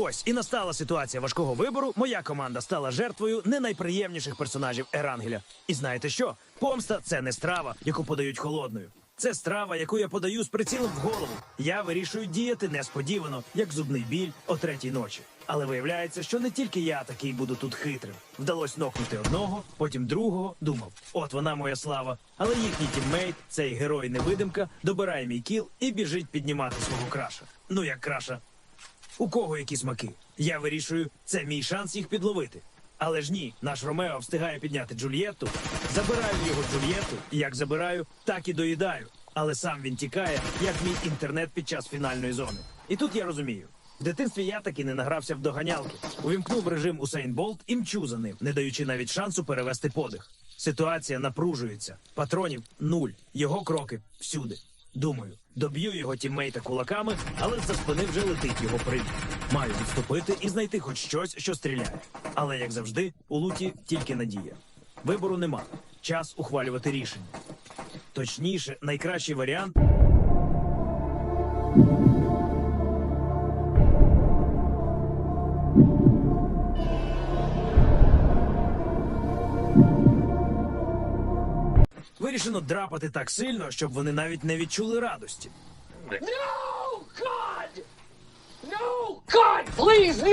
Ось і настала ситуація важкого вибору. Моя команда стала жертвою не найприємніших персонажів Ерангеля. І знаєте що? Помста це не страва, яку подають холодною. Це страва, яку я подаю з прицілом в голову. Я вирішую діяти несподівано, як зубний біль о третій ночі. Але виявляється, що не тільки я такий буду тут хитрим. Вдалось нокнути одного, потім другого. Думав, от вона моя слава. Але їхній тіммейт, цей герой невидимка, добирає мій кіл і біжить піднімати свого краша. Ну як краша, у кого які смаки? Я вирішую, це мій шанс їх підловити. Але ж ні, наш Ромео встигає підняти Джульєтту. Забираю його Джульєтту, як забираю, так і доїдаю. Але сам він тікає, як мій інтернет під час фінальної зони. І тут я розумію. В дитинстві я таки не награвся в доганялки. Увімкнув режим Усейн Болт і мчу за ним, не даючи навіть шансу перевести подих. Ситуація напружується. Патронів нуль. Його кроки всюди. Думаю, доб'ю його тіммейта кулаками, але за спини вже летить його привід. Маю відступити і знайти хоч щось, що стріляє. Але як завжди, у луті тільки надія. Вибору нема. Час ухвалювати рішення. Точніше, найкращий варіант вирішено драпати так сильно, щоб вони навіть не відчули радості. No, God! No, God, please, no!